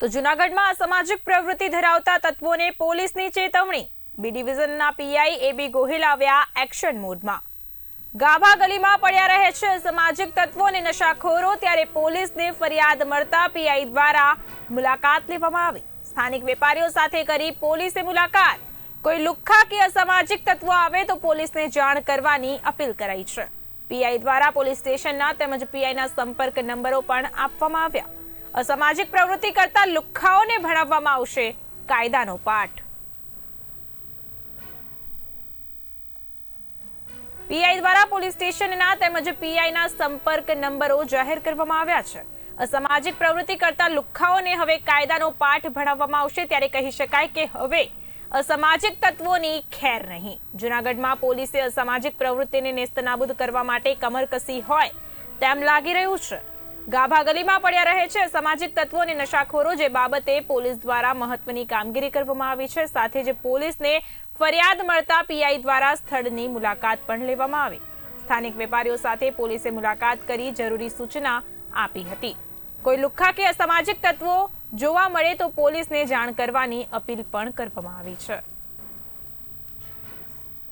તો જૂનાગઢમાં અસામાજિક પ્રવૃત્તિ ધરાવતા તત્વોને પોલીસની ચેતવણી. બી ડિવિઝનના પીઆઈ એબી ગોહિલ આવ્યા એક્શન મોડમાં. ગાભા ગલીમાં પડ્યા રહે છે સામાજિક તત્વો અને નશાખોરો ત્યારે પોલીસને ફરિયાદ મળતા પીઆઈ દ્વારા મુલાકાત લેવામાં આવી. સ્થાનિક વેપારીઓ સાથે કરી પોલીસે મુલાકાત. કોઈ લુખ્ખા કે અસામાજિક તત્વો આવે તો પોલીસને જાણ કરવાની અપીલ કરાઈ છે. પીઆઈ દ્વારા પોલીસ સ્ટેશનના તેમજ પીઆઈના સંપર્ક નંબરો પણ આપવામાં આવ્યા. અસામાજિક પ્રવૃત્તિ કરતા લુખ્ખાઓને ભણાવવામાં આવશે કાયદાનો પાઠ. પીઆઈ દ્વારા પોલીસ સ્ટેશનના તેમજ પીઆઈના સંપર્ક નંબરો જાહેર કરવામાં આવ્યા છે. અસામાજિક પ્રવૃત્તિ કરતા લુખ્ખાઓને હવે કાયદાનો પાઠ ભણાવવામાં આવશે ત્યારે કહી શકાય કે હવે અસામાજિક તત્વોની ખેર નહીં. જૂનાગઢમાં પોલીસે અસામાજિક પ્રવૃત્તિને નેસ્તનાબૂદ કરવા માટે કમર કસી હોય તેમ લાગી રહ્યું છે. ગાભા ગલીમાં પડ્યા રહે છે. સામાજિક તત્વો અને નશાખોરો જે બાબતે પોલીસ દ્વારા મહત્વની કામગીરી કરવામાં આવી છે. સાથે જ પોલીસને ફરિયાદ મળતા પીઆઈ દ્વારા સ્થળની મુલાકાત પણ લેવામાં આવી. સ્થાનિક વેપારીઓ સાથે પોલીસે મુલાકાત કરી જરૂરી સૂચના આપી હતી. કોઈ લુખ્ખા કે અસામાજિક તત્વો જોવા મળે તો પોલીસને જાણ કરવાની અપીલ પણ કરવામાં આવી છે.